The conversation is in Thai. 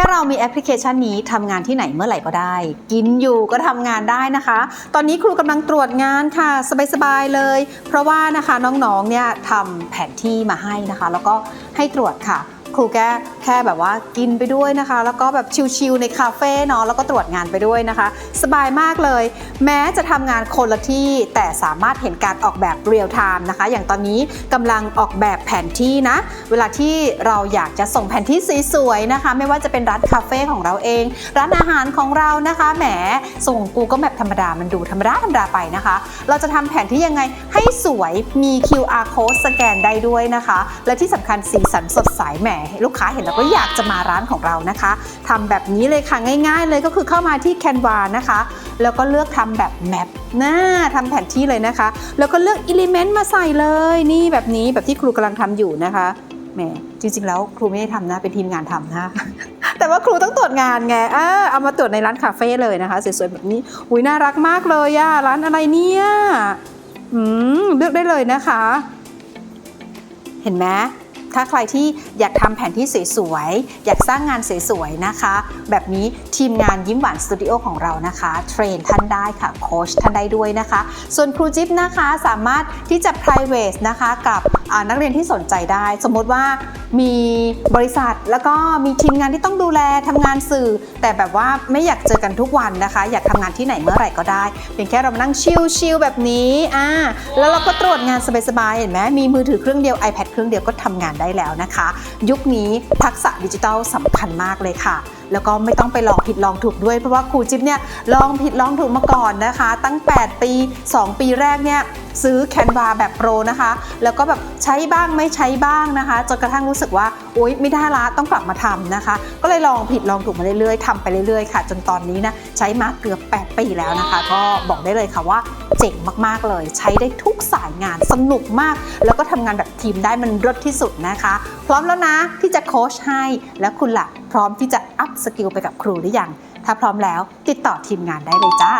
ค่เรามีแอปพลิเคชันนี้ทำงานที่ไหนเมื่อไหร่ก็ได้ กินอยู่ก็ทำงานได้นะคะ ตอนนี้ครูกำลังตรวจงานค่ะ สบายๆเลย เพราะว่านะคะน้องๆเนี่ยทำแผนที่มาให้นะคะ แล้วก็ให้ตรวจค่ะ ครูแค่แค่แบบว่ากินไปด้วยนะคะ แล้วก็แบบชิลๆในคาเฟ่เนาะแล้วก็ตรวจงานไปด้วยนะคะ สบายมากเลย แม้จะทำงานคนละที่ แต่สามารถเห็นการออกแบบเรียลไทม์นะคะ อย่างตอนนี้กำลังออกแบบแผนที่นะ เวลาที่เราอยากจะส่งแผนที่สวยๆนะคะ ไม่ว่าจะเป็นร้านคาเฟ่ของเราเอง ร้านอาหารของเรานะคะแหมส่ง Google Map ธรรมดามันดูธรรมดาธรรมดาไปนะคะ เราจะทำแผนที่ยังไงให้สวยมี QR code สแกนได้ด้วยนะคะ และที่สำคัญสีสันสดใสแหมลูกค้าเห็นแล้วก็อยากจะมาร้านของเรานะคะทำแบบนี้เลยค่ะง่ายๆ เลยก็คือเข้ามาที่ Canva นะคะ แล้วก็เลือกทำแบบแมปหน่าทำแผนที่เลยนะคะ แล้วก็เลือก Element มาใส่เลยนี่แบบนี้แบบที่ครูกำลังทำอยู่นะคะแหมจริงๆ แล้วครูไม่ได้ทำนะเป็นทีมงานทำนะแต่ว่าครูต้องตรวจงานไงเออเอามาตรวจในร้านคาเฟ่เลยนะคะสวยๆแบบนี้อุ้ยน่ารักมากเลยอะร้านอะไรเนี่ยอืมเลือกได้เลยนะคะ เห็นไหม ถ้าใครที่อยากทำแผนที่สวยๆ อยากสร้างงานสวยๆ นะคะ แบบนี้ทีมงานยิ้มหวานสตูดิโอของเรานะคะ เทรนท่านได้ค่ะโค้ชท่านได้ด้วยนะคะ ส่วนครูจิ๊บนะคะสามารถที่จะ private นะคะกับนักเรียนที่สนใจได้ สมมติว่ามีบริษัทแล้วก็มีทีมงานที่ต้องดูแลทำงานสื่อ แต่แบบว่าไม่อยากเจอกันทุกวันนะคะ อยากทำงานที่ไหนเมื่อไหร่ก็ได้เพียงแค่เรานั่งชิลๆแบบนี้อ่าแล้วเราก็ตรวจงานสบายๆเห็นไหมมีมือถือเครื่องเดียว iPad เครื่องเดียวก็ทำงานได้แล้วนะคะ ยุคนี้ทักษะดิจิทัลสำคัญมากเลยค่ะ แล้วก็ไม่ต้องไปลองผิดลองถูกด้วยเพราะว่าครูจิ๊บเนี่ยลองผิดลองถูกมาก่อนนะคะ ตั้ง 8 ปี 2 ปีแรกเนี่ยซื้อแคนวาแบบโปรนะคะ แล้วก็แบบใช้บ้างไม่ใช้บ้างนะคะจนกระทั่งรู้สึกว่าโอ๊ยไม่ได้ละต้องกลับมาทำนะคะ ก็เลยลองผิดลองถูกมาเรื่อยๆทำไปเรื่อยๆค่ะ จนตอนนี้นะใช้มาเกือบ 8 ปีแล้วนะคะ ก็บอกได้เลยค่ะว่าเจ๋งมากๆเลย ใช้ได้ทุกสายงานสนุกมาก แล้วก็ทำงานแบบทีมได้มันรดที่สุดนะคะ พร้อมแล้วนะที่จะโค้ชให้แล้วคุณล่ะ พร้อมที่จะอัพสกิลไปกับครูหรือยัง ถ้าพร้อมแล้วติดต่อทีมงานได้เลยจ้า